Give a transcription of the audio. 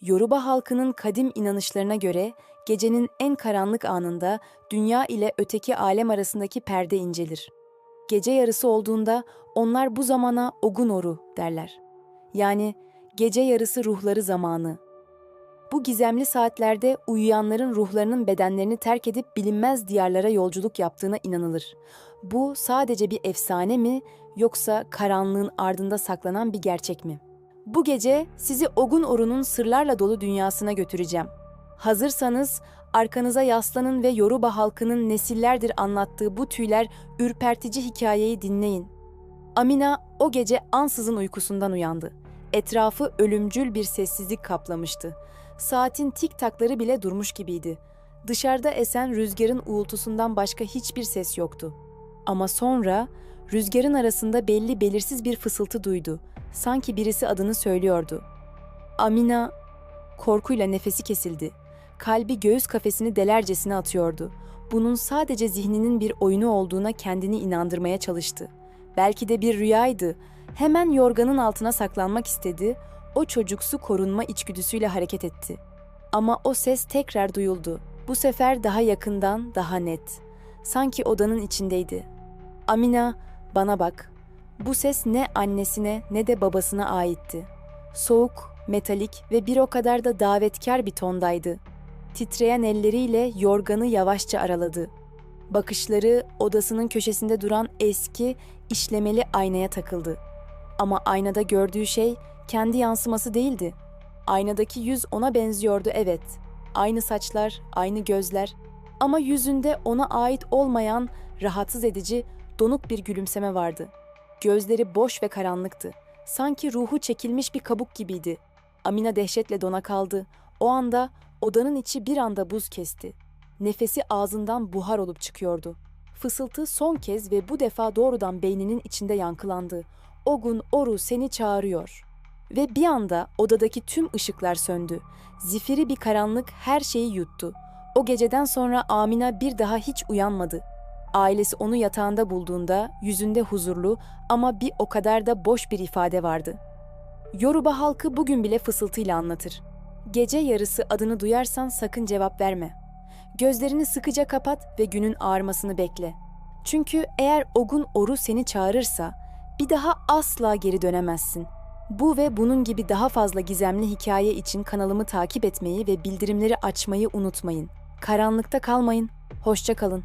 Yoruba halkının kadim inanışlarına göre gecenin en karanlık anında dünya ile öteki alem arasındaki perde incelir. Gece yarısı olduğunda onlar bu zamana Ogunoru derler. Yani gece yarısı ruhları zamanı. Bu gizemli saatlerde uyuyanların ruhlarının bedenlerini terk edip bilinmez diyarlara yolculuk yaptığına inanılır. Bu sadece bir efsane mi yoksa karanlığın ardında saklanan bir gerçek mi? Bu gece sizi Ogun Oru'nun sırlarla dolu dünyasına götüreceğim. Hazırsanız arkanıza yaslanın ve Yoruba halkının nesillerdir anlattığı bu tüyler ürpertici hikayeyi dinleyin. Amina o gece ansızın uykusundan uyandı. Etrafı ölümcül bir sessizlik kaplamıştı. Saatin tik takları bile durmuş gibiydi. Dışarıda esen rüzgarın uğultusundan başka hiçbir ses yoktu. Ama sonra rüzgarın arasında belli belirsiz bir fısıltı duydu. Sanki birisi adını söylüyordu. Amina korkuyla nefesi kesildi. Kalbi göğüs kafesini delercesine atıyordu. Bunun sadece zihninin bir oyunu olduğuna kendini inandırmaya çalıştı. Belki de bir rüyaydı. Hemen yorganın altına saklanmak istedi. O çocuksu korunma içgüdüsüyle hareket etti. Ama o ses tekrar duyuldu. Bu sefer daha yakından, daha net. Sanki odanın içindeydi. Amina, bana bak. Bu ses ne annesine ne de babasına aitti. Soğuk, metalik ve bir o kadar da davetkar bir tondaydı. Titreyen elleriyle yorganı yavaşça araladı. Bakışları odasının köşesinde duran eski, işlemeli aynaya takıldı. Ama aynada gördüğü şey kendi yansıması değildi. Aynadaki yüz ona benziyordu evet. Aynı saçlar, aynı gözler ama yüzünde ona ait olmayan, rahatsız edici, donuk bir gülümseme vardı. Gözleri boş ve karanlıktı. Sanki ruhu çekilmiş bir kabuk gibiydi. Amina dehşetle dona kaldı. O anda odanın içi bir anda buz kesti. Nefesi ağzından buhar olup çıkıyordu. Fısıltı son kez ve bu defa doğrudan beyninin içinde yankılandı. Ogun Oru seni çağırıyor. Ve bir anda odadaki tüm ışıklar söndü. Zifiri bir karanlık her şeyi yuttu. O geceden sonra Amina bir daha hiç uyanmadı. Ailesi onu yatağında bulduğunda yüzünde huzurlu ama bir o kadar da boş bir ifade vardı. Yoruba halkı bugün bile fısıltıyla anlatır. Gece yarısı adını duyarsan sakın cevap verme. Gözlerini sıkıca kapat ve günün ağarmasını bekle. Çünkü eğer Ogun Oru seni çağırırsa bir daha asla geri dönemezsin. Bu ve bunun gibi daha fazla gizemli hikaye için kanalımı takip etmeyi ve bildirimleri açmayı unutmayın. Karanlıkta kalmayın. Hoşça kalın.